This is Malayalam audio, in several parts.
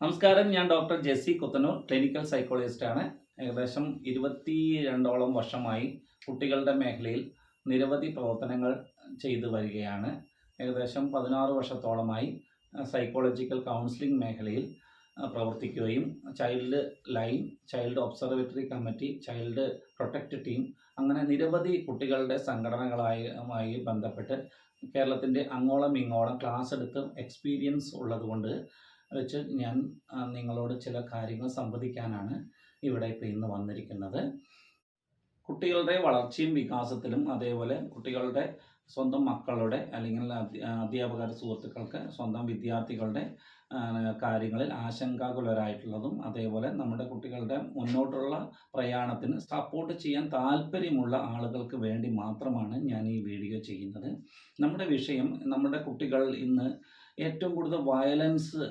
നമസ്കാരം ഞാൻ doctor Jessy Kuthanur clinical psychologist ആണ്. ഏകദേശം ഇരുപത്തി രണ്ടോളം വർഷമായി കുട്ടികളുടെ മേഖലയിൽ നിരവധി പ്രവർത്തനങ്ങൾ ചെയ്തു വരികയാണ്. ഏകദേശം പതിനാറ് വർഷത്തോളമായി സൈക്കോളജിക്കൽ കൗൺസിലിംഗ് മേഖലയിൽ പ്രവർത്തിക്കുകയും child line child observatory committee child protect team അങ്ങനെ നിരവധി കുട്ടികളുടെ സംഘടനകളായി ബന്ധപ്പെട്ട് കേരളത്തിന്റെ അങ്ങോളം ഇങ്ങോളം ക്ലാസ് എടുത്ത് എക്സ്പീരിയൻസ് ഉള്ളതുകൊണ്ട് വെച്ച് ഞാൻ നിങ്ങളോട് ചില കാര്യങ്ങൾ സംവദിക്കാനാണ് ഇവിടെ ഇപ്പോൾ ഇന്ന് വന്നിരിക്കുന്നത്. കുട്ടികളുടെ വളർച്ചയും വികാസത്തിലും അതേപോലെ കുട്ടികളുടെ സ്വന്തം മക്കളുടെ അല്ലെങ്കിൽ അധ്യാപക സുഹൃത്തുക്കൾക്ക് സ്വന്തം വിദ്യാർത്ഥികളുടെ കാര്യങ്ങളിൽ ആശങ്കാകുലരായിട്ടുള്ളതും അതേപോലെ നമ്മുടെ കുട്ടികളുടെ മുന്നോട്ടുള്ള പ്രയാണത്തിന് സപ്പോർട്ട് ചെയ്യാൻ താല്പര്യമുള്ള ആളുകൾക്ക് വേണ്ടി മാത്രമാണ് ഞാൻ ഈ വീഡിയോ ചെയ്യുന്നത്. നമ്മുടെ വിഷയം നമ്മുടെ കുട്ടികൾ ഇന്ന് ഏറ്റവും കൂടുതൽ വയലൻസ്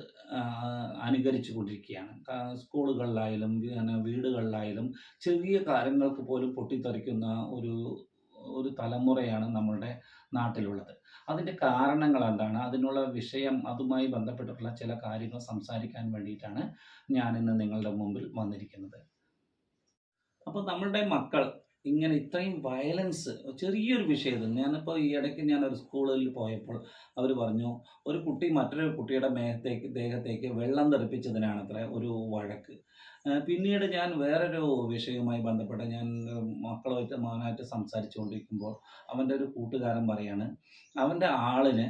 അനുകരിച്ചു കൊണ്ടിരിക്കുകയാണ്. സ്കൂളുകളിലായാലും പിന്നെ വീടുകളിലായാലും ചെറിയ കാര്യങ്ങൾക്ക് പോലും പൊട്ടിത്തെറിക്കുന്ന ഒരു ഒരു തലമുറയാണ് നമ്മളുടെ നാട്ടിലുള്ളത്. അതിന്റെ കാരണങ്ങൾ എന്താണ്? അതിനുള്ള വിഷയം അതുമായി ബന്ധപ്പെട്ടിട്ടുള്ള ചില കാര്യങ്ങൾ സംസാരിക്കാൻ വേണ്ടിയിട്ടാണ് ഞാൻ ഇന്ന് നിങ്ങളുടെ മുമ്പിൽ വന്നിരിക്കുന്നത്. അപ്പോൾ നമ്മളുടെ മക്കൾ ഇങ്ങനെ ഇത്രയും വയലൻസ് ചെറിയൊരു വിഷയത്തിൽ. ഞാനിപ്പോൾ ഈ ഇടയ്ക്ക് ഞാനൊരു സ്കൂളിൽ പോയപ്പോൾ അവർ പറഞ്ഞു ഒരു കുട്ടി മറ്റൊരു കുട്ടിയുടെ മേഹത്തേക്ക് ദേഹത്തേക്ക് വെള്ളം തെറിപ്പിച്ചതിനാണ് അത്ര ഒരു വഴക്ക്. പിന്നീട് ഞാൻ വേറൊരു വിഷയവുമായി ബന്ധപ്പെട്ട് ഞാൻ മക്കളുമായിട്ട് മോനായിട്ട് സംസാരിച്ചുകൊണ്ടിരിക്കുമ്പോൾ അവന്റെ ഒരു കൂട്ടുകാരൻ പറയാണ് അവന്റെ ആളിന്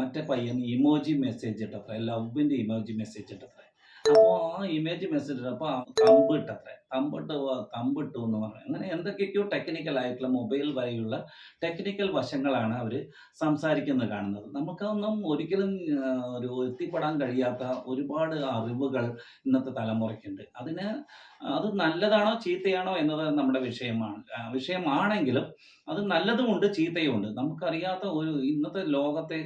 മറ്റേ പയ്യൻ ഇമോജി മെസ്സേജ് ഇട്ടത്ര ലവിന്റെ ഇമോജി മെസ്സേജ് ഇട്ടത്ര. അപ്പോൾ ആ ഇമേജ് മെസ്സേജ് ഇട്ടപ്പോൾ കമ്പ് ഇട്ടത്ര. കമ്പിട്ട് കമ്പിട്ടു എന്ന് പറഞ്ഞു. അങ്ങനെ എന്തൊക്കെയൊക്കെയോ ടെക്നിക്കൽ ആയിട്ടുള്ള മൊബൈൽ വരെയുള്ള ടെക്നിക്കൽ വശങ്ങളാണ് അവർ സംസാരിക്കുന്നത് കാണുന്നത്. നമുക്കതൊന്നും ഒരിക്കലും ഒരു എത്തിപ്പെടാൻ കഴിയാത്ത ഒരുപാട് അറിവുകൾ ഇന്നത്തെ തലമുറയ്ക്കുണ്ട്. അതിന് അത് നല്ലതാണോ ചീത്തയാണോ എന്നത് നമ്മുടെ വിഷയമാണ് വിഷയമാണെങ്കിലും അത് നല്ലതുമുണ്ട് ചീത്തയുമുണ്ട്. നമുക്കറിയാത്ത ഒരു ഇന്നത്തെ ലോകത്തെ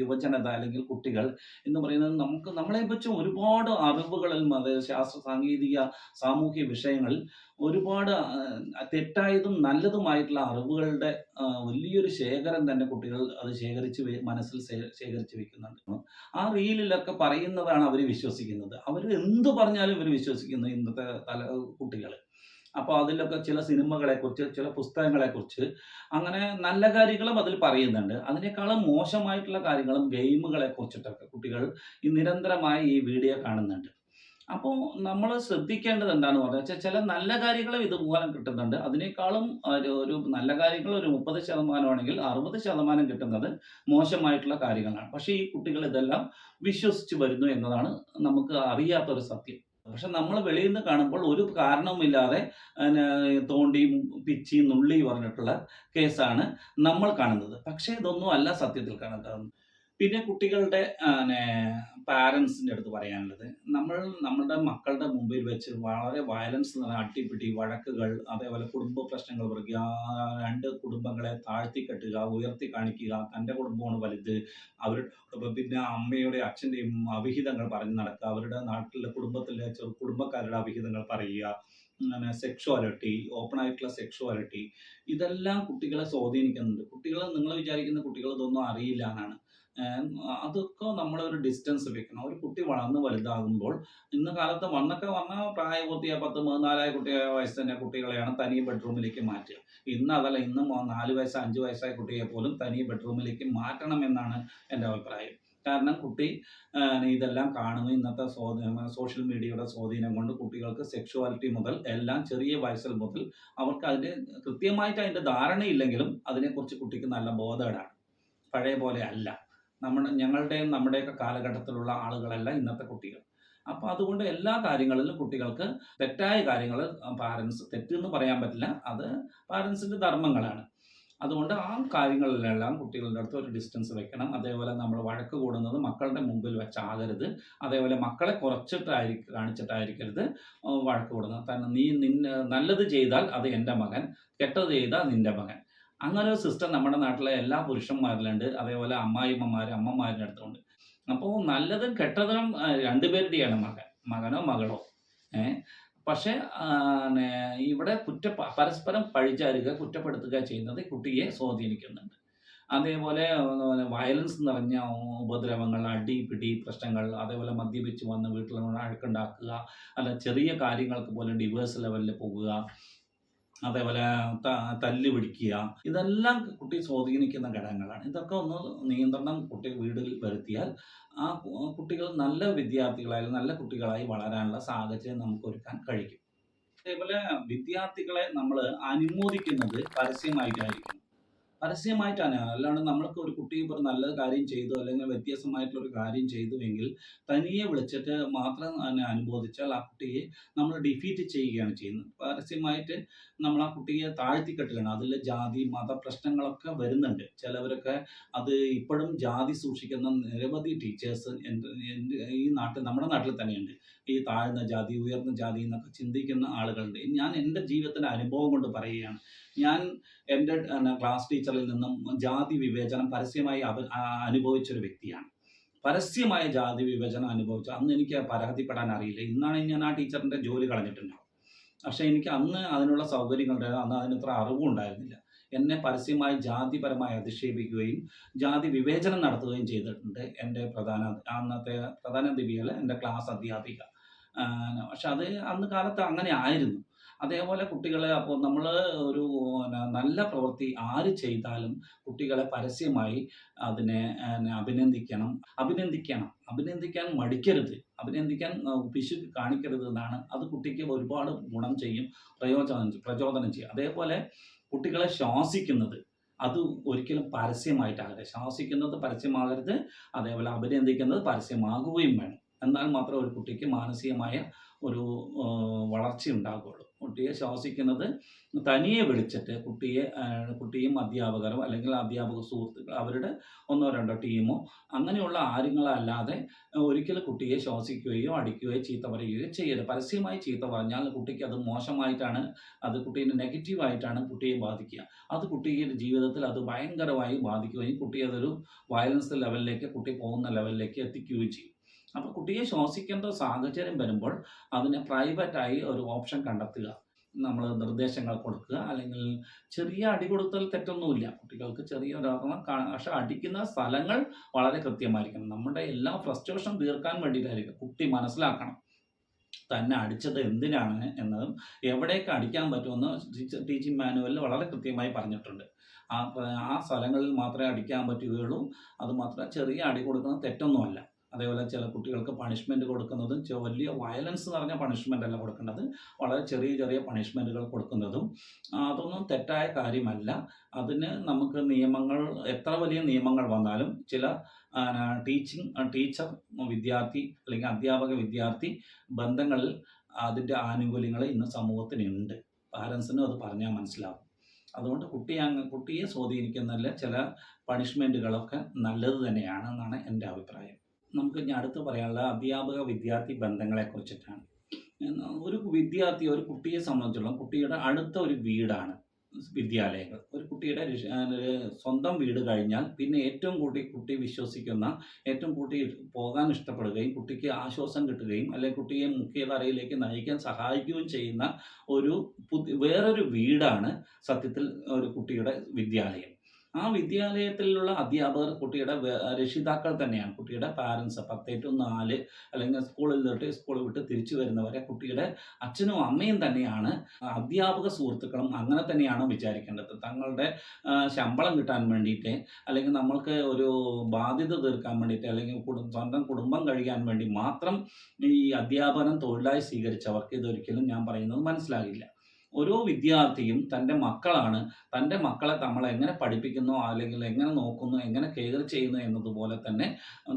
യുവജനത അല്ലെങ്കിൽ കുട്ടികൾ എന്ന് പറയുന്നത് നമുക്ക് നമ്മളെ പറ്റും ഒരുപാട് അറിവുകളിൽ ശാസ്ത്ര സാങ്കേതിക സാമൂഹ്യ വിഷയങ്ങളിൽ ഒരുപാട് തെറ്റായതും നല്ലതുമായിട്ടുള്ള അറിവുകളുടെ വലിയൊരു ശേഖരം തന്നെ കുട്ടികൾ അത് ശേഖരിച്ച് മനസ്സിൽ ശേഖരിച്ച് വെക്കുന്നുണ്ട്. ആ റീലിലൊക്കെ പറയുന്നതാണ് അവർ വിശ്വസിക്കുന്നത്. അവർ എന്ത് പറഞ്ഞാലും ഇവർ വിശ്വസിക്കുന്നു ഇന്നത്തെ തല കുട്ടികൾ. അപ്പോൾ അതിലൊക്കെ ചില സിനിമകളെക്കുറിച്ച് ചില പുസ്തകങ്ങളെക്കുറിച്ച് അങ്ങനെ നല്ല കാര്യങ്ങളും അതിൽ പറയുന്നുണ്ട്. അതിനേക്കാളും മോശമായിട്ടുള്ള കാര്യങ്ങളും ഗെയിമുകളെ കുറിച്ചിട്ടൊക്കെ കുട്ടികൾ ഈ നിരന്തരമായി ഈ വീഡിയോ കാണുന്നുണ്ട്. അപ്പോൾ നമ്മൾ ശ്രദ്ധിക്കേണ്ടത് എന്താണെന്ന് പറഞ്ഞാൽ ചില നല്ല കാര്യങ്ങളും ഇതുപോലെ കിട്ടുന്നുണ്ട്. അതിനേക്കാളും ഒരു നല്ല കാര്യങ്ങൾ ഒരു മുപ്പത് ശതമാനമാണെങ്കിൽ അറുപത് ശതമാനം കിട്ടുന്നത് മോശമായിട്ടുള്ള കാര്യങ്ങളാണ്. പക്ഷേ ഈ കുട്ടികൾ ഇതെല്ലാം വിശ്വസിച്ച് വരുന്നു എന്നതാണ് നമുക്ക് അറിയാത്തൊരു സത്യം. പക്ഷെ നമ്മൾ വെളിയിൽ നിന്ന് കാണുമ്പോൾ ഒരു കാരണവുമില്ലാതെ തോണ്ടിയും പിച്ചിയും നുള്ളിയും പറഞ്ഞിട്ടുള്ള കേസാണ് നമ്മൾ കാണുന്നത്. പക്ഷേ ഇതൊന്നും അല്ല സത്യത്തിൽ കാണുന്നത്. പിന്നെ കുട്ടികളുടെ പാരൻസിന്റെ അടുത്ത് പറയാനുള്ളത്. നമ്മൾ നമ്മളുടെ മക്കളുടെ മുമ്പിൽ വെച്ച് വളരെ വയലൻസ് അട്ടിപ്പിടി വഴക്കുകൾ അതേപോലെ കുടുംബ പ്രശ്നങ്ങൾ പറയുക രണ്ട് കുടുംബങ്ങളെ താഴ്ത്തി കെട്ടുക ഉയർത്തി കാണിക്കുക തന്റെ കുടുംബമാണ് വലുത് അവരുടെ പിന്നെ അമ്മയുടെ അച്ഛന്റെയും അവിഹിതങ്ങൾ പറഞ്ഞ് നടക്കുക അവരുടെ നാട്ടിലെ കുടുംബത്തിലെ കുടുംബക്കാരുടെ അവിഹിതങ്ങൾ പറയുക അങ്ങനെ സെക്ഷുവാലിറ്റി ഓപ്പൺ ആയിട്ടുള്ള സെക്ഷുവാലിറ്റി ഇതെല്ലാം കുട്ടികളെ സ്വാധീനിക്കുന്നുണ്ട്. കുട്ടികളെ നിങ്ങൾ വിചാരിക്കുന്ന കുട്ടികൾ ഇതൊന്നും അറിയില്ല എന്നാണ്. അതൊക്കെ നമ്മളൊരു ഡിസ്റ്റൻസ് വെക്കണം. ഒരു കുട്ടി വളർന്ന് വലുതാകുമ്പോൾ ഇന്ന് കാലത്ത് വന്നൊക്കെ വന്ന പ്രായപൂർത്തിയായ പത്ത് പതിനാലായ കുട്ടിയായ വയസ്സ് തന്നെ കുട്ടികളെയാണ് തനി ബെഡ്റൂമിലേക്ക് മാറ്റുക. ഇന്ന് അതല്ല ഇന്ന് നാല് വയസ്സ് അഞ്ച് വയസ്സായ കുട്ടിയെ പോലും തനി ബെഡ്റൂമിലേക്ക് മാറ്റണം എന്നാണ് എന്റെ അഭിപ്രായം. കാരണം കുട്ടി ഇതെല്ലാം കാണുന്നു. ഇന്നത്തെ സോഷ്യൽ മീഡിയയുടെ സ്വാധീനം കൊണ്ട് കുട്ടികൾക്ക് സെക്ഷുവാലിറ്റി മുതൽ എല്ലാം ചെറിയ വയസ്സിൽ മുതൽ അവർക്ക് അതിന്റെ കൃത്യമായിട്ട് അതിന്റെ ധാരണയില്ലെങ്കിലും അതിനെക്കുറിച്ച് കുട്ടിക്ക് നല്ല ബോധേടാണ്. പഴയ പോലെ അല്ല. നമ്മുടെ ഞങ്ങളുടെയും നമ്മുടെയൊക്കെ കാലഘട്ടത്തിലുള്ള ആളുകളല്ല ഇന്നത്തെ കുട്ടികൾ. അപ്പോൾ അതുകൊണ്ട് എല്ലാ കാര്യങ്ങളിലും കുട്ടികൾക്ക് തെറ്റായ കാര്യങ്ങൾ പാരൻസ് തെറ്റെന്ന് പറയാൻ പറ്റില്ല. അത് പാരൻസിന്റെ ധർമ്മങ്ങളാണ്. അതുകൊണ്ട് ആ കാര്യങ്ങളിലെല്ലാം കുട്ടികളുടെ അടുത്ത് ഒരു ഡിസ്റ്റൻസ് വെക്കണം. അതേപോലെ നമ്മൾ വഴക്ക് കൂടുന്നത് മക്കളുടെ മുമ്പിൽ വെച്ചാകരുത്. അതേപോലെ മക്കളെ കുറച്ചിട്ടായിരിക്കും കാണിച്ചിട്ടായിരിക്കരുത് വഴക്ക് കൂടുന്നത്. കാരണം നീ നിന്നെ നല്ലത് ചെയ്താൽ അത് എന്റെ മകൻ കെട്ടത് ചെയ്താൽ നിന്റെ മകൻ. അങ്ങനെ ഒരു സിസ്റ്റം നമ്മുടെ നാട്ടിലെ എല്ലാ പുരുഷന്മാരിലുണ്ട്. അതേപോലെ അമ്മായിമ്മമാർ അമ്മമാരുടെ അടുത്തുണ്ട്. അപ്പോൾ നല്ലതും കെട്ടതും രണ്ടുപേരുടെയാണ് മകൻ. മകനോ മകളോ. ഏ? പക്ഷേ ഇവിടെ കുറ്റ പരസ്പരം പഴിചാരുക കുറ്റപ്പെടുത്തുക ചെയ്യുന്നത് കുട്ടിയെ സ്വാധീനിക്കുന്നുണ്ട്. അതേപോലെ വയലൻസ് നിറഞ്ഞ ഉപദ്രവങ്ങൾ അടി പിടി പ്രശ്നങ്ങൾ അതേപോലെ മദ്യപിച്ച് വന്ന് വീട്ടിൽ അഴുക്കുണ്ടാക്കുക അല്ല ചെറിയ കാര്യങ്ങൾക്ക് പോലും ഡിവേഴ്സ് ലെവലിൽ പോകുക അതേപോലെ തല്ല് പിടിക്കുക. ഇതെല്ലാം കുട്ടി സ്വാധീനിക്കുന്ന ഘടകങ്ങളാണ്. ഇതൊക്കെ ഒന്ന് നിയന്ത്രണം കുട്ടി വീട്ടിൽ വരുത്തിയാൽ ആ കുട്ടികൾ നല്ല വിദ്യാർത്ഥികളായി നല്ല കുട്ടികളായി വളരാനുള്ള സാഹചര്യം നമുക്ക് ഒരുക്കാൻ കഴിയും. അതേപോലെ വിദ്യാർത്ഥികളെ നമ്മൾ അനുമോദിക്കുന്നത് പരസ്യമായിട്ടായിരിക്കും. പരസ്യമായിട്ടാണ് അല്ലാണ്ട് നമ്മൾക്ക് ഒരു കുട്ടി ഇപ്പോൾ നല്ല കാര്യം ചെയ്തു അല്ലെങ്കിൽ വ്യത്യാസമായിട്ടുള്ള ഒരു കാര്യം ചെയ്തുവെങ്കിൽ തനിയെ വിളിച്ചിട്ട് മാത്രം തന്നെ അനുബോധിച്ചാൽ ആ കുട്ടിയെ നമ്മൾ ഡിഫീറ്റ് ചെയ്യുകയാണ് ചെയ്യുന്നത്. പരസ്യമായിട്ട് നമ്മൾ ആ കുട്ടിയെ താഴ്ത്തിക്കെട്ടുകയാണ്. അതിൽ ജാതി മത പ്രശ്നങ്ങളൊക്കെ വരുന്നുണ്ട്. ചിലവരൊക്കെ അത് ഇപ്പോഴും ജാതി സൂക്ഷിക്കുന്ന നിരവധി ടീച്ചേഴ്സ് ഈ നാട്ടിൽ നമ്മുടെ നാട്ടിൽ തന്നെയുണ്ട്. ഈ താഴ്ന്ന ജാതി ഉയർന്ന ജാതി എന്നൊക്കെ ചിന്തിക്കുന്ന ആളുകളുണ്ട്. ഞാൻ എന്റെ ജീവിതത്തിന്റെ അനുഭവം കൊണ്ട് പറയുകയാണ്. ഞാൻ എന്റെ ക്ലാസ് ടീച്ചറിൽ നിന്നും ജാതി വിവേചനം പരസ്യമായി അനുഭവിച്ചൊരു വ്യക്തിയാണ്. പരസ്യമായ ജാതി വിവേചനം അനുഭവിച്ചു അന്ന് എനിക്ക് പരാതിപ്പെടാൻ അറിയില്ല. ഇന്നാണ് ഞാൻ ആ ടീച്ചറിന്റെ ജോലി കളഞ്ഞിട്ടുണ്ടാവും. പക്ഷെ എനിക്ക് അന്ന് അതിനുള്ള സൗകര്യങ്ങളുണ്ടായിരുന്നു. അന്ന് അതിനത്ര അറിവും ഉണ്ടായിരുന്നില്ല. എന്നെ പരസ്യമായി ജാതിപരമായി അധിക്ഷേപിക്കുകയും ജാതി വിവേചനം നടത്തുകയും ചെയ്തിട്ടുണ്ട് എന്റെ പ്രധാന അന്നത്തെ പ്രധാന ദിവ്യയിലെ എന്റെ ക്ലാസ് അധ്യാപിക. പക്ഷെ അത് അന്ന് കാലത്ത് അങ്ങനെ ആയിരുന്നു. അതേപോലെ കുട്ടികളെ അപ്പോൾ നമ്മൾ ഒരു നല്ല പ്രവൃത്തി ആര് ചെയ്താലും കുട്ടികളെ പരസ്യമായി അതിനെ അഭിനന്ദിക്കണം. അഭിനന്ദിക്കണം. അഭിനന്ദിക്കാൻ മടിക്കരുത്. അഭിനന്ദിക്കാൻ പിശു കാണിക്കരുത് എന്നാണ് അത് കുട്ടിക്ക് ഒരുപാട് ഗുണം ചെയ്യും പ്രയോജനം പ്രചോദനം ചെയ്യും. അതേപോലെ കുട്ടികളെ ശ്വാസിക്കുന്നത് അത് ഒരിക്കലും പരസ്യമായിട്ടാകരുത്. ശ്വാസിക്കുന്നത് പരസ്യമാകരുത് അതേപോലെ അഭിനന്ദിക്കുന്നത് പരസ്യമാകുകയും വേണം. എന്നാൽ മാത്രമേ ഒരു കുട്ടിക്ക് മാനസികമായ ഒരു വളർച്ച ഉണ്ടാകുള്ളൂ. കുട്ടിയെ ശ്വാസിക്കുന്നത് തനിയെ വിളിച്ചിട്ട് കുട്ടിയെ കുട്ടിയും അധ്യാപകരും അല്ലെങ്കിൽ അധ്യാപക സുഹൃത്തുക്കൾ അവരുടെ ഒന്നോ രണ്ടോ ടീമോ അങ്ങനെയുള്ള ആരുങ്ങളല്ലാതെ ഒരിക്കലും കുട്ടിയെ ശ്വാസിക്കുകയോ അടിക്കുകയോ ചീത്ത പറയുകയോ ചെയ്യരുത്. പരസ്യമായി ചീത്ത പറഞ്ഞാൽ കുട്ടിക്ക് അത് മോശമായിട്ടാണ് അത് കുട്ടീനെ നെഗറ്റീവായിട്ടാണ് കുട്ടിയെ ബാധിക്കുക. അത് കുട്ടിയുടെ ജീവിതത്തിൽ അത് ഭയങ്കരമായി ബാധിക്കുകയും കുട്ടി അതൊരു വയലൻസ് ലെവലിലേക്ക് കുട്ടി പോകുന്ന ലെവലിലേക്ക് എത്തിക്കുകയും ചെയ്യും. അപ്പോൾ കുട്ടിയെ ശ്വാസിക്കേണ്ട സാഹചര്യം വരുമ്പോൾ അതിനെ പ്രൈവറ്റായി ഒരു ഓപ്ഷൻ കണ്ടെത്തുക. നമ്മൾ നിർദ്ദേശങ്ങൾ കൊടുക്കുക. അല്ലെങ്കിൽ ചെറിയ അടി കൊടുത്താൽ തെറ്റൊന്നുമില്ല. കുട്ടികൾക്ക് ചെറിയ ഒരെണ്ണം കാ- പക്ഷെ അടിക്കുന്ന സ്ഥലങ്ങൾ വളരെ കൃത്യമായിരിക്കണം. നമ്മുടെ എല്ലാ ഫ്രസ്ട്രേഷൻ തീർക്കാൻ വേണ്ടിയിട്ടായിരിക്കും കുട്ടി മനസ്സിലാക്കണം. തന്നെ അടിച്ചത് എന്തിനാണ് എന്നതും എവിടേക്ക് അടിക്കാൻ പറ്റുമെന്ന് ടീച്ചിങ് മാനുവലിൽ വളരെ കൃത്യമായി പറഞ്ഞിട്ടുണ്ട്. ആ ആ സ്ഥലങ്ങളിൽ മാത്രമേ അടിക്കാൻ പറ്റുകയുള്ളൂ. അത് മാത്രമേ ചെറിയ അടി കൊടുക്കുന്ന തെറ്റൊന്നുമല്ല. അതേപോലെ ചില കുട്ടികൾക്ക് പണിഷ്മെന്റ് കൊടുക്കുന്നതും വലിയ വയലൻസ് നിറഞ്ഞ പണിഷ്മെന്റ് അല്ല കൊടുക്കേണ്ടത്. വളരെ ചെറിയ ചെറിയ പണിഷ്മെന്റുകൾ കൊടുക്കുന്നതും അതൊന്നും തെറ്റായ കാര്യമല്ല. അതിന് നമുക്ക് നിയമങ്ങൾ എത്ര വലിയ നിയമങ്ങൾ വന്നാലും ചില ടീച്ചിങ് ടീച്ചർ വിദ്യാർത്ഥി അല്ലെങ്കിൽ അധ്യാപക വിദ്യാർത്ഥി ബന്ധങ്ങളിൽ അതിന്റെ ആനുകൂല്യങ്ങൾ ഇന്ന് സമൂഹത്തിനുണ്ട്. പാരൻസിനും അത് പറഞ്ഞാൽ മനസ്സിലാവും. അതുകൊണ്ട് കുട്ടി അങ്ങ് കുട്ടിയെ സ്വാധീനിക്കുന്നതിൽ ചില പണിഷ്മെന്റുകളൊക്കെ നല്ലത് തന്നെയാണ് എന്നാണ് എന്റെ അഭിപ്രായം. നമുക്ക് ഇനി അടുത്ത് പറയാനുള്ള അധ്യാപക വിദ്യാർത്ഥി ബന്ധങ്ങളെ കുറിച്ചിട്ടാണ്. ഒരു വിദ്യാർത്ഥി ഒരു കുട്ടിയെ സംബന്ധിച്ചിടത്തോളം കുട്ടിയുടെ അടുത്ത ഒരു വീടാണ് വിദ്യാലയങ്ങൾ. ഒരു കുട്ടിയുടെ സ്വന്തം വീട് കഴിഞ്ഞാൽ പിന്നെ ഏറ്റവും കൂടി കുട്ടി വിശ്വസിക്കുന്ന ഏറ്റവും കൂടി പോകാൻ ഇഷ്ടപ്പെടുകയും കുട്ടിക്ക് ആശ്വാസം കിട്ടുകയും അല്ലെങ്കിൽ കുട്ടിയെ മുഖ്യധാരയിലേക്ക് നയിക്കാൻ സഹായിക്കുകയും ചെയ്യുന്ന ഒരു വേറൊരു വീടാണ് സത്യത്തിൽ ഒരു കുട്ടിയുടെ വിദ്യാലയം. ആ വിദ്യാലയത്തിലുള്ള അധ്യാപകർ കുട്ടിയുടെ രക്ഷിതാക്കൾ തന്നെയാണ്. കുട്ടിയുടെ പാരൻസ് പത്തേ ടു നാല് അല്ലെങ്കിൽ സ്കൂളിൽ തൊട്ട് സ്കൂൾ വിട്ട് തിരിച്ചു വരുന്നവരെ കുട്ടിയുടെ അച്ഛനും അമ്മയും തന്നെയാണ്. അധ്യാപക സുഹൃത്തുക്കളും അങ്ങനെ തന്നെയാണ് വിചാരിക്കേണ്ടത്. തങ്ങളുടെ ശമ്പളം കിട്ടാൻ വേണ്ടിയിട്ട് അല്ലെങ്കിൽ നമ്മൾക്ക് ഒരു ബാധ്യത തീർക്കാൻ വേണ്ടിയിട്ട് അല്ലെങ്കിൽ സ്വന്തം കുടുംബം കഴിയാൻ വേണ്ടി മാത്രം ഈ അധ്യാപനം തൊഴിലായി സ്വീകരിച്ചവർക്ക് ഇതൊരിക്കലും ഞാൻ പറയുന്നത് മനസ്സിലാകില്ല. ഓരോ വിദ്യാർത്ഥിയും തന്റെ മക്കളാണ്. തന്റെ മക്കളെ നമ്മൾ എങ്ങനെ പഠിപ്പിക്കുന്നു അല്ലെങ്കിൽ എങ്ങനെ നോക്കുന്നു എങ്ങനെ കെയർ ചെയ്യുന്നു എന്നതുപോലെ തന്നെ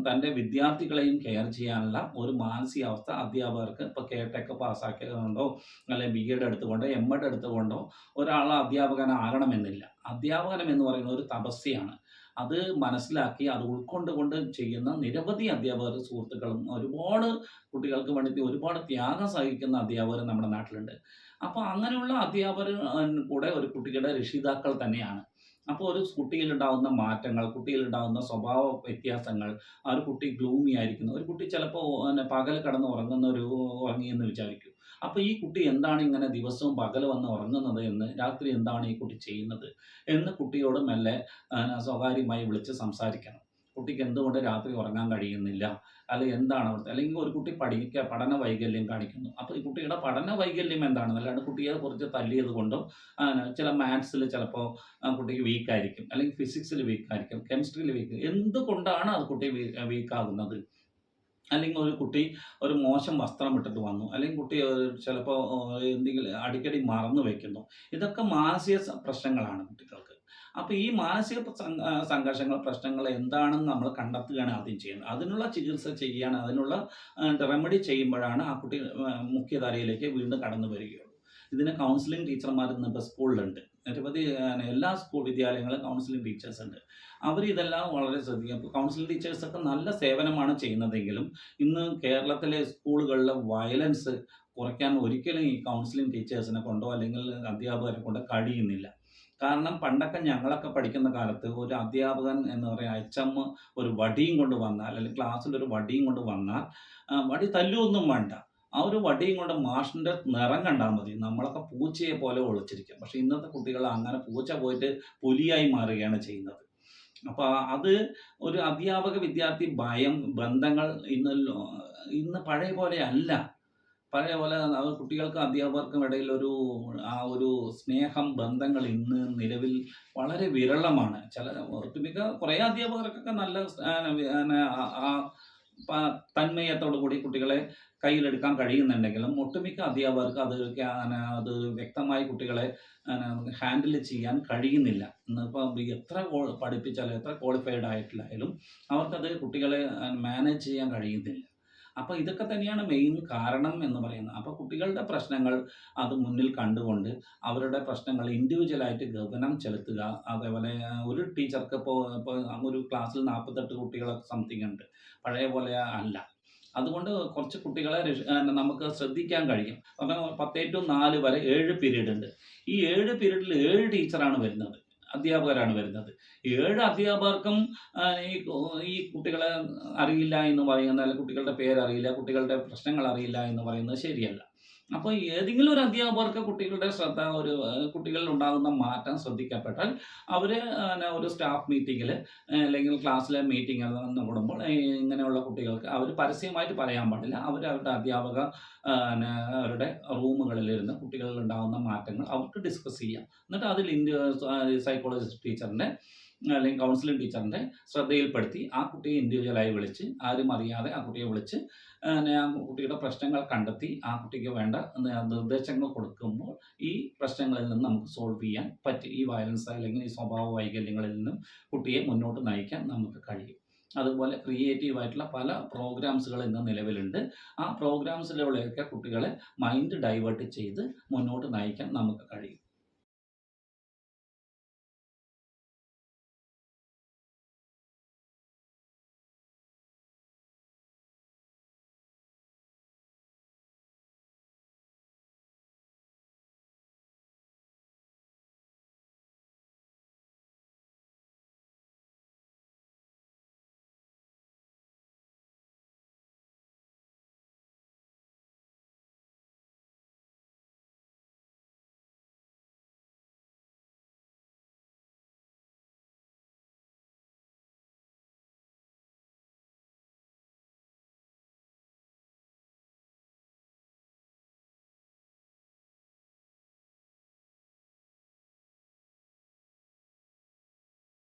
തന്റെ വിദ്യാർത്ഥികളെയും കെയർ ചെയ്യാനുള്ള ഒരു മാനസികാവസ്ഥ അധ്യാപകർക്ക് ഇപ്പോൾ കെ ടെക് പാസ്സാക്കിയതുകൊണ്ടോ അല്ലെങ്കിൽ ബി എഡ് എടുത്തുകൊണ്ടോ എം എഡ് എടുത്തുകൊണ്ടോ ഒരാൾ അധ്യാപകനാകണമെന്നില്ല. അധ്യാപനം എന്ന് പറയുന്നത് ഒരു തപസ്യയാണ് അത് മനസ്സിലാക്കി അത് ഉൾക്കൊണ്ടുകൊണ്ട് ചെയ്യുന്ന നിരവധി അധ്യാപകർ സുഹൃത്തുക്കളും ഒരുപാട് കുട്ടികൾക്ക് വേണ്ടി ഒരുപാട് ത്യാഗം സഹിക്കുന്ന അധ്യാപകർ നമ്മുടെ നാട്ടിലുണ്ട്. അപ്പോൾ അങ്ങനെയുള്ള അധ്യാപകർ കൂടെ ഒരു കുട്ടികളുടെ രക്ഷിതാക്കൾ തന്നെയാണ്. അപ്പോൾ ഒരു കുട്ടിയിലുണ്ടാകുന്ന മാറ്റങ്ങൾ കുട്ടിയിലുണ്ടാകുന്ന സ്വഭാവ വ്യത്യാസങ്ങൾ ആ ഒരു കുട്ടി ഗ്ലൂമി ആയിരിക്കുന്നു. ഒരു കുട്ടി ചിലപ്പോൾ പകൽ കിടന്ന് ഉറങ്ങുന്ന ഒരു ഉറങ്ങിയെന്ന് വിചാരിക്കും. അപ്പോൾ ഈ കുട്ടി എന്താണ് ഇങ്ങനെ ദിവസവും പകൽ വന്ന് ഉറങ്ങുന്നത് എന്ന് രാത്രി എന്താണ് ഈ കുട്ടി ചെയ്യുന്നത് എന്ന് കുട്ടിയോട് മെല്ലെ സ്വകാര്യമായി വിളിച്ച് സംസാരിക്കണം. കുട്ടിക്ക് എന്തുകൊണ്ട് രാത്രി ഉറങ്ങാൻ കഴിയുന്നില്ല? അല്ലെങ്കിൽ എന്താണ് അവിടുത്തെ അല്ലെങ്കിൽ ഒരു കുട്ടി പഠിക്കുക പഠന വൈകല്യം കാണിക്കുന്നു. അപ്പോൾ ഈ കുട്ടിയുടെ പഠന വൈകല്യം എന്താണ്? അല്ലാണ്ട് കുട്ടിയെ കുറച്ച് തല്ലിയത് കൊണ്ടും ചില മാത്സിൽ ചിലപ്പോൾ കുട്ടിക്ക് വീക്കായിരിക്കും അല്ലെങ്കിൽ ഫിസിക്സിൽ വീക്കായിരിക്കും കെമിസ്ട്രിയിൽ വീക്ക് എന്തുകൊണ്ടാണ് അത് കുട്ടി വീക്കാകുന്നത് അല്ലെങ്കിൽ ഒരു കുട്ടി ഒരു മോശം വസ്ത്രം ഇട്ടിട്ട് വന്നു. അല്ലെങ്കിൽ കുട്ടി ചിലപ്പോൾ എന്തെങ്കിലും അടിക്കടി മറന്നു വെക്കുന്നു. ഇതൊക്കെ മാനസിക പ്രശ്നങ്ങളാണ് കുട്ടികൾക്ക്. അപ്പോൾ ഈ മാനസിക സംഘർഷങ്ങൾ പ്രശ്നങ്ങൾ എന്താണെന്ന് നമ്മൾ കണ്ടെത്തുകയാണ് ആദ്യം ചെയ്യുന്നത് അതിനുള്ള ചികിത്സ ചെയ്യാൻ അതിനുള്ള റെമഡി ചെയ്യുമ്പോഴാണ് ആ കുട്ടി മുഖ്യധാരയിലേക്ക് വീണ്ടും കടന്നു വരികയുള്ളൂ. ഇതിന് കൗൺസിലിംഗ് ടീച്ചർമാർ ഇന്നിപ്പോൾ സ്കൂളിലുണ്ട് നിരവധി എല്ലാ സ്കൂൾ വിദ്യാലയങ്ങളും കൗൺസിലിംഗ് ടീച്ചേഴ്സ് ഉണ്ട്. അവർ ഇതെല്ലാം വളരെ ശ്രദ്ധിക്കും. അപ്പോൾ കൗൺസിലിംഗ് ടീച്ചേഴ്സൊക്കെ നല്ല സേവനമാണ് ചെയ്യുന്നതെങ്കിലും ഇന്ന് കേരളത്തിലെ സ്കൂളുകളിലെ വയലൻസ് കുറയ്ക്കാൻ ഒരിക്കലും ഈ കൗൺസിലിംഗ് ടീച്ചേഴ്സിനെ കൊണ്ടോ അല്ലെങ്കിൽ അധ്യാപകരെ കൊണ്ടോ കഴിയുന്നില്ല. കാരണം പണ്ടൊക്കെ ഞങ്ങളൊക്കെ പഠിക്കുന്ന കാലത്ത് ഒരു അധ്യാപകൻ എന്ന് പറയുക അച്ചമ്മ ഒരു വടിയും കൊണ്ട് വന്നാൽ അല്ലെങ്കിൽ ക്ലാസ്സിൽ ഒരു വടിയും കൊണ്ട് വന്നാൽ വടി തല്ലുമൊന്നും വേണ്ട. ആ ഒരു വടിയും കൊണ്ട് മാഷിന്റെ നിറം കണ്ടാൽ മതി. നമ്മളൊക്കെ പൂച്ചയെ പോലെ ഒളിച്ചിരിക്കും. പക്ഷെ ഇന്നത്തെ കുട്ടികൾ അങ്ങനെ പൂച്ച പോയിട്ട് പുലിയായി മാറുകയാണ് ചെയ്യുന്നത്. അപ്പൊ അത് ഒരു അധ്യാപക വിദ്യാർത്ഥി ഭയം ബന്ധങ്ങൾ ഇന്ന് ഇന്ന് പഴയ പോലെ അല്ല. പഴയ പോലെ കുട്ടികൾക്കും അധ്യാപകർക്കും ഇടയിൽ ഒരു ആ ഒരു സ്നേഹം ബന്ധങ്ങൾ ഇന്ന് നിലവിൽ വളരെ വിരളമാണ്. ചില ഒട്ടുമിക്ക കുറേ അധ്യാപകർക്കൊക്കെ നല്ല ആ, തന്മയത്തോടു കൂടി കുട്ടികളെ കയ്യിലെടുക്കാൻ കഴിയുന്നുണ്ടെങ്കിലും ഒട്ടുമിക്ക അധ്യാപകർക്ക് അത് അത് വ്യക്തമായി കുട്ടികളെ ഹാൻഡിൽ ചെയ്യാൻ കഴിയുന്നില്ല. ഇന്നിപ്പം എത്ര പഠിപ്പിച്ചാലും എത്ര ക്വാളിഫൈഡ് ആയിട്ടില്ലായാലും അവർക്കത് കുട്ടികളെ മാനേജ് ചെയ്യാൻ കഴിയുന്നില്ല. അപ്പോൾ ഇതൊക്കെ തന്നെയാണ് മെയിൻ കാരണം എന്ന് പറയുന്നത്. അപ്പോൾ കുട്ടികളുടെ പ്രശ്നങ്ങൾ അത് മുന്നിൽ കണ്ടുകൊണ്ട് അവരുടെ പ്രശ്നങ്ങൾ ഇൻഡിവിജ്വലായിട്ട് ഗവനം ചെലുത്തുക. അതേപോലെ ഒരു ടീച്ചർക്ക് ഇപ്പോൾ ഇപ്പോൾ ഒരു ക്ലാസ്സിൽ നാൽപ്പത്തെട്ട് കുട്ടികളൊക്കെ സംതിങ് ഉണ്ട്. പഴയ പോലെ അല്ല. അതുകൊണ്ട് കുറച്ച് കുട്ടികളെ നമുക്ക് ശ്രദ്ധിക്കാൻ കഴിയും. അപ്പം പത്തേ ടു നാല് വരെ ഏഴ് പീരീഡ് ഉണ്ട്. ഈ ഏഴ് പീരീഡിൽ ഏഴ് ടീച്ചറാണ് വരുന്നത്. അധ്യാപകരാണ് വരുന്നത്. ഏഴ് അധ്യാപകർക്കും ഈ ഈ കുട്ടികളെ അറിയില്ല എന്ന് പറയുന്ന അല്ലെങ്കിൽ കുട്ടികളുടെ പേരറിയില്ല കുട്ടികളുടെ പ്രശ്നങ്ങൾ അറിയില്ല എന്ന് പറയുന്നത് ശരിയല്ല. അപ്പോൾ ഏതെങ്കിലും ഒരു അധ്യാപകർക്ക് കുട്ടികളുടെ ശ്രദ്ധ ഒരു കുട്ടികളിൽ ഉണ്ടാകുന്ന മാറ്റം ശ്രദ്ധിക്കപ്പെട്ടാൽ അവർ ഒരു സ്റ്റാഫ് മീറ്റിങ്ങിൽ അല്ലെങ്കിൽ ക്ലാസ്സിലെ മീറ്റിംഗ് കൂടുമ്പോൾ ഇങ്ങനെയുള്ള കുട്ടികൾക്ക് അവർ പരസ്യമായിട്ട് പറയാൻ പാടില്ല. അവർ അവരുടെ അധ്യാപക അവരുടെ റൂമുകളിലിരുന്ന് കുട്ടികളിൽ ഉണ്ടാകുന്ന മാറ്റങ്ങൾ അവർക്ക് ഡിസ്കസ് ചെയ്യാം. എന്നിട്ട് അതിൽ ഇന്ത്യ സൈക്കോളജിസ്റ്റ് ടീച്ചറിന്റെ അല്ലെങ്കിൽ കൗൺസിലിംഗ് ടീച്ചറിന്റെ ശ്രദ്ധയിൽപ്പെടുത്തി ആ കുട്ടിയെ ഇൻഡിവിജ്വലായി വിളിച്ച് ആരും അറിയാതെ ആ കുട്ടിയെ വിളിച്ച് ആ, കുട്ടിയുടെ പ്രശ്നങ്ങൾ കണ്ടെത്തി ആ കുട്ടിക്ക് വേണ്ട നിർദ്ദേശങ്ങൾ കൊടുക്കുമ്പോൾ ഈ പ്രശ്നങ്ങളിൽ നിന്ന് നമുക്ക് സോൾവ് ചെയ്യാൻ പറ്റും. ഈ വയലൻസ് അല്ലെങ്കിൽ ഈ സ്വഭാവ വൈകല്യങ്ങളിൽ നിന്നും കുട്ടിയെ മുന്നോട്ട് നയിക്കാൻ നമുക്ക് കഴിയും. അതുപോലെ ക്രിയേറ്റീവ് ആയിട്ടുള്ള പല പ്രോഗ്രാംസുകൾ ഇന്ന് നിലവിലുണ്ട്. ആ പ്രോഗ്രാംസിലൂടെയൊക്കെ കുട്ടികളെ മൈൻഡ് ഡൈവേർട്ട് ചെയ്ത് മുന്നോട്ട് നയിക്കാൻ നമുക്ക് കഴിയും.